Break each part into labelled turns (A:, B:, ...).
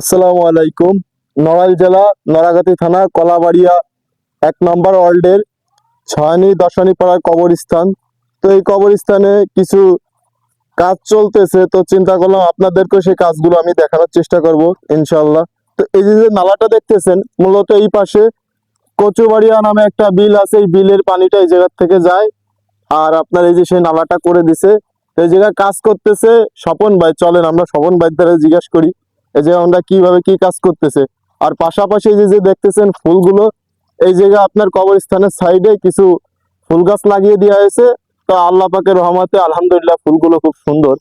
A: আসসালামু আলাইকুম। নড়াইল জেলা, নড়াগাতি থানা, কলাবাড়িয়া, এক নম্বর ওয়ার্ল্ডের ছয়ানি দশানি পাড়ার কবরস্থান। তো এই কবরস্থানে কিছু কাজ চলতেছে, তো চিন্তা করলাম আপনাদেরকে সেই কাজগুলো আমি দেখানোর চেষ্টা করব ইনশাল্লাহ তো এই যে নালাটা দেখতেছেন, মূলত এই পাশে কচুবাড়িয়া নামে একটা বিল আছে, এই বিলের পানিটা এই জায়গার থেকে যায়। আর আপনার এই যে, সেই নালাটা করে দিছে। এই জায়গায় কাজ করতেছে স্বপন ভাই, চলেন আমরা স্বপন ভাই দ্বারা জিজ্ঞাসা করি। এই যে আমরা কীভাবে কি কাজ করতেছে। আর পাশাপাশি যে যে দেখতেছেন ফুলগুলো, এই জায়গায় আপনার কবরস্থানের সাইডে কিছু ফুল গাছ লাগিয়ে দেওয়া হয়েছে। তো আল্লাহ পাকের রহমতে আলহামদুলিল্লাহ ফুলগুলো খুব সুন্দর।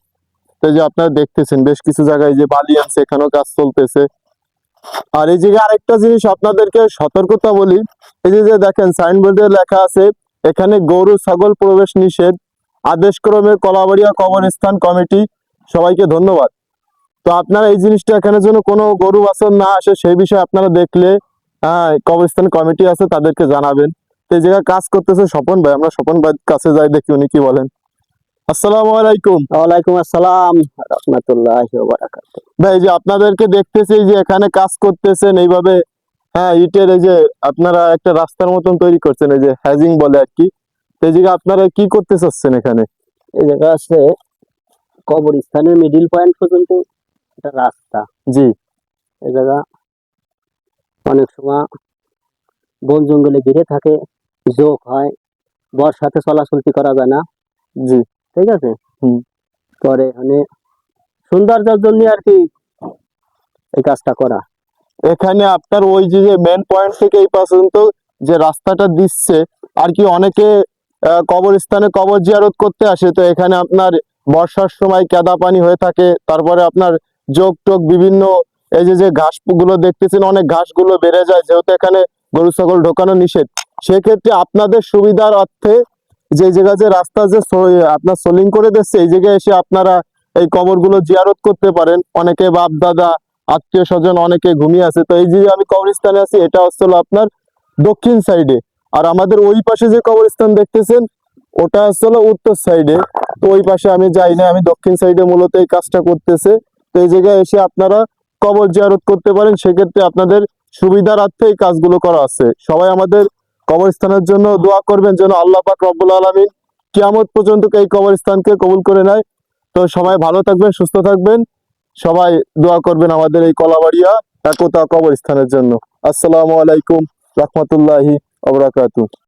A: তো যে আপনারা দেখতেছেন, বেশ কিছু জায়গায় যে বালি আছে, এখানেও কাজ চলতেছে। আর এই জায়গায় আরেকটা জিনিস আপনাদেরকে সতর্কতা বলি। এই যে যে দেখেন, সাইনবোর্ডে লেখা আছে, এখানে গরু, ছাগল প্রবেশ নিষেধ। আদেশক্রমে কলাবাড়িয়া কবরস্থান কমিটি, সবাইকে ধন্যবাদ। তো আপনারা এই জিনিসটা এখানে যেন কোনো গরু বাছর না আসে সেই বিষয়ে আপনারা দেখলে কবরস্থান কমিটি আছে তাদেরকে জানাবেন। তো এই জায়গায় কাজ করতেছে স্বপন ভাই আমরা স্বপন ভাই কাছে যাই দেখি উনি কি বলেন। আসসালামু আলাইকুম।
B: ওয়ালাইকুম আসসালাম রহমতুল্লাহ
A: ভাই যে আপনাদেরকে দেখতেছি যে এখানে কাজ করতেছেন এইভাবে হ্যাঁ ইটের এই যে আপনারা একটা রাস্তার মতন তৈরি করছেন এই যে হ্যাজিং বলে আর কি। এই জায়গায় আপনারা কি করতে চাচ্ছেন এখানে?
B: এই জায়গা আছে কবরস্থানের মিডিল পয়েন্ট পর্যন্ত। একটা রাস্তা।
A: জি।
B: এই জায়গা অনেক সময় বন জঙ্গলে ঘিরে থাকে যোগ হয় বর্ষাতে চলাচলতি করা যায় না।
A: জি।
B: ঠিক আছে?
A: হুম।
B: পরে মানে সৌন্দর্যের জন্য আর কি এই কাজটা করা।
A: এখানে আপনার ওই যে মেন পয়েন্ট থেকে এই পর্যন্ত যে রাস্তাটা দিচ্ছে আর কি অনেকে কবরস্থানে কবর জিয়ারত করতে আসে। তো এখানে আপনার বর্ষার সময় কাদা পানি হয়ে থাকে তারপরে আপনার যোগ টোক বিভিন্ন, এই যে যে ঘাসগুলো দেখতেছেন, অনেক ঘাসগুলো বেড়ে যায়, যেহেতু এখানে গরু, ছাগল ঢোকানো নিষেধ। সেক্ষেত্রে আপনাদের সুবিধার অর্থে যে জায়গা যে রাস্তা যে আপনার সোলিং করে দিচ্ছে, এই জায়গায় এসে আপনারা এই কবরগুলো জিয়ারত করতে পারেন। অনেকে বাপ, দাদা, আত্মীয় স্বজন, অনেকে ঘুমিয়ে আছে। তো এই যে, আমি কবরস্থানে আছি, এটা হচ্ছে হলো আপনার দক্ষিণ সাইডে। আর আমাদের ওই পাশে যে কবরস্থান দেখতেছেন, ওটা হচ্ছে হলো উত্তর সাইডে। তো ওই পাশে আমি যাই না, আমি দক্ষিণ সাইডে মূলত এই কাজটা করতেছে। তো এই জায়গায় এসে আপনারা কবর জিয়ারত করতে পারেন। সেক্ষেত্রে আপনাদের সুবিধার্থে এই কাজগুলো করা আছে। সবাই আমাদের কবরস্থানের জন্য দোয়া করবেন যেন আল্লাহ পাক রব্বুল আলমিন কিয়ামত পর্যন্ত এই কবরস্থানকে কবুল করে নেয়। তো সবাই ভালো থাকবেন, সুস্থ থাকবেন। সবাই দোয়া করবেন আমাদের এই কলাবাড়িয়া একতা কবরস্থানের জন্য। আসসালামু আলাইকুম রহমতুল্লাহি আবরাকাতু